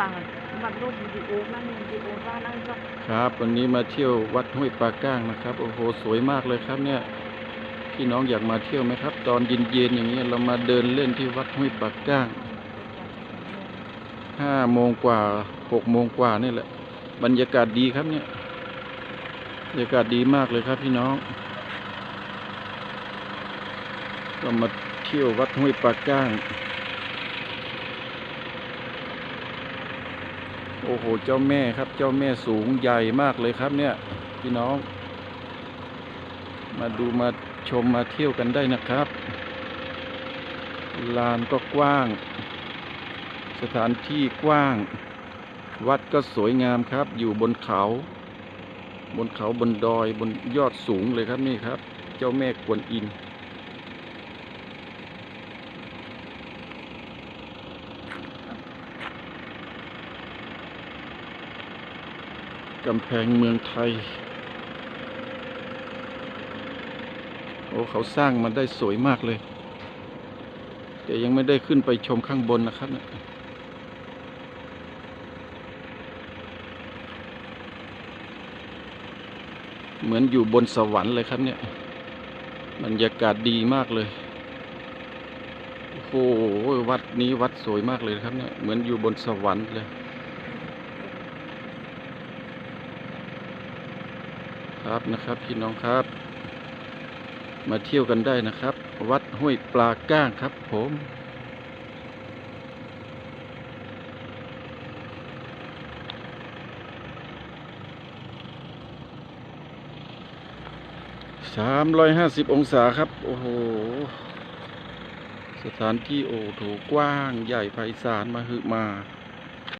บังบังรูปวิดีโอนั่นวิดีโอว่านั่นก็ครับ วันนี้มาเที่ยววัดห้วยปลาก้างนะครับโอ้โหสวยมากเลยครับเนี่ยพี่น้องอยากมาเที่ยวไหมครับ ตอนเย็นๆอย่างเงี้ยเรามาเดินเล่นที่วัดห้วยปลาก้างห้าโมงกว่าหกโมงกว่านี่แหละ บรรยากาศดีครับเนี่ยบรรยากาศดีมากเลยครับพี่น้อง เรามาเที่ยววัดห้วยปลาก้าง โอ้โห เจ้าแม่ครับ เจ้าแม่สูงใหญ่มากเลยครับเนี่ย พี่น้อง มาดูมาชมมาเที่ยวกันได้นะครับ ลานก็กว้าง สถานที่กว้าง วัดก็สวยงามครับ อยู่บนเขา บนเขาบนดอยบนยอดสูงเลยครับนี่ครับ เจ้าแม่กวนอิน กำแพงเมืองไทย โอ้ เขาสร้างมาได้สวยมากเลย แต่ยังไม่ได้ขึ้นไปชมข้างบนนะครับเนี่ยเหมือนอยู่บนสวรรค์เลยครับเนี่ย บรรยากาศดีมากเลย โอ้โห วัดนี้วัดสวยมากเลยครับเนี่ย เหมือนอยู่บนสวรรค์เลย ครับนะครับพี่น้องครับ มาเที่ยวกันได้นะครับ วัดห้วยปลาก้างครับ ผมสามร้อยห้าสิบองศาครับ โอ้โห สถานที่โอ้โถกว้างใหญ่ไพศาลมาหึมา